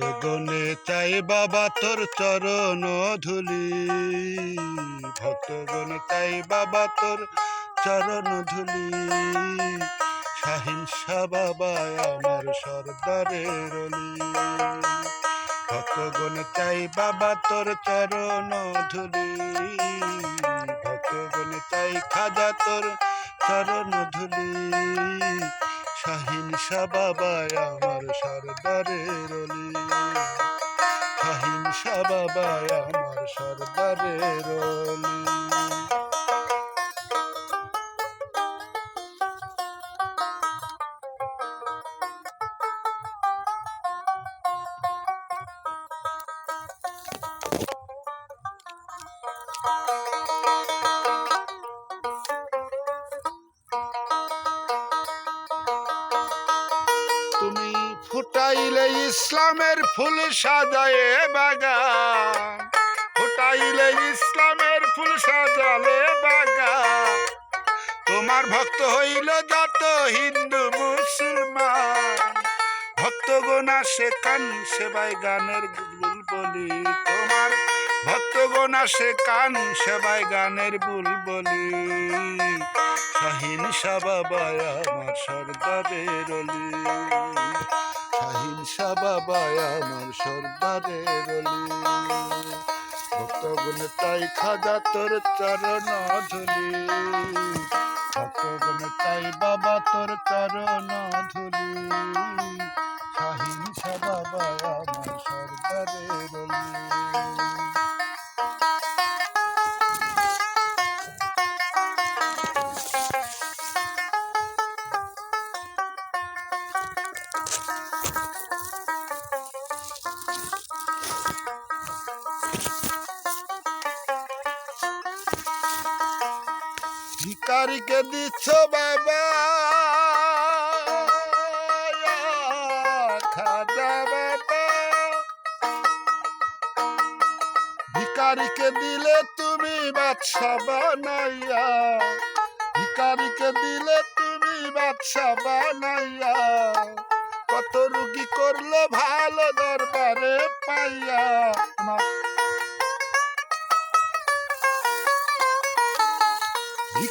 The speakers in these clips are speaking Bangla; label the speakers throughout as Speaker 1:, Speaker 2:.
Speaker 1: ভক্তগণে চাই বাবা তোর চরণ ধুলি। ভক্তগণে চাই বাবা তোর চরণ ধুলি। শাহিনশা বাবা আমার সর্দারের ভক্তগণ চাই বাবা তোর চরণ ধুলি। ভক্তগণ চাই খাজা তোর চরণ ধুলি। শাহিনশা বাবা আমার সরদারের অলি। শাহিনশা বাবা আমার সরদারের অলি। ফুটাইলে ইসলামের ফুল সাজায়ে বাগান। ফুটাইলে ইসলামের ফুল সাজালে বাগান। তোমার ভক্ত হইল যত হিন্দু, মুসলমান। ভক্তগণ সে কান সেবাই গানের বুলবলি তোমার ভক্তগণ সে কান সেবাই গানের বুলবলি শাহিন বাবাই আমার সর্দারের অলি। শাহিন বাবাই আমার সর্বারে অলি ভক্তগণ তাই খাজা তোর চরণ ধুলি ভক্তগণ তাই বাবা তোর চরণ ধুলি শাহিন বাবাই আমার সর্বারে অলি ভিকারিকে দিচ্ছ বাবা। খাজা বাবা। ভিকারিকে দিলে তুমি বাদশা বানাইয়া। ভিকারিকে দিলে তুমি বাদশা বানাইয়া। কত রুগী করলে ভালো দরবারে পাইয়া।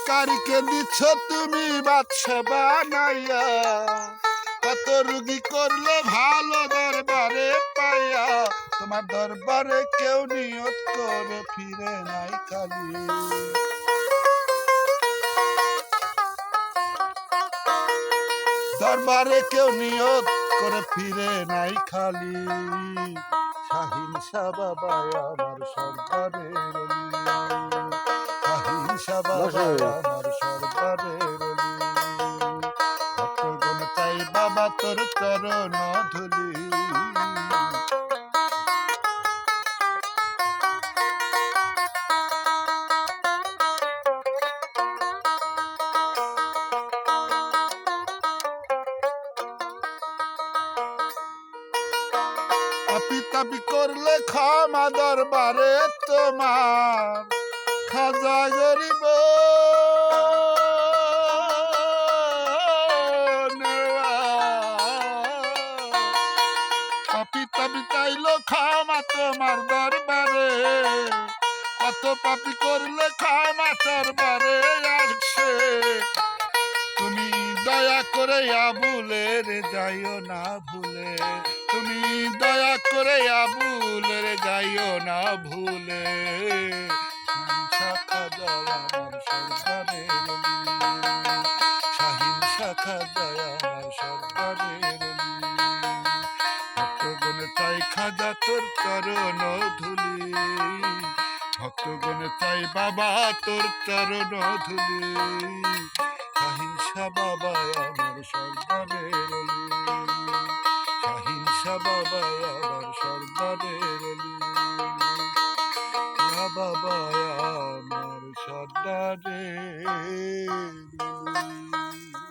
Speaker 1: ভিকারিকে দিচ্ছ তুমি বাদশা বানাইয়া। কত রুগী করলে ভালো দরবারে পাইয়া। তোমার দরবারে কেউ নিয়ত করে ফিরে নাই খালি। দরবারে কেউ নিয়ত করে ফিরে নাই খালি। শাহিন শাহ বাবা আমার সরকারের অলি। শাহিন শাহ বাবা আমার সরকারের ভক্তগণ চাই বাবা তোর চরণ ধুলি। আপি তাপি করলে ক্ষমা দরবারে তোমার। খাজা গরিব পাপি তাপি চাইলো ক্ষমা তোমার দরবারে। কত পাপি করলে ক্ষমা দরবারে আসছে। তুমি দয়া করে আবুলের যাইও না ভুলে। তুমি দয়া করে আবুলের যাইও না ভুলে। খাজা তোর চরণ ধুলি। ভক্তগণ চাই বাবা তোর চরণ ধুলি। শাহিনশা বাবা আমার অলি। শাহিনশা বাবা আমার ইয়া বাবা আমার সর্দারের অলি।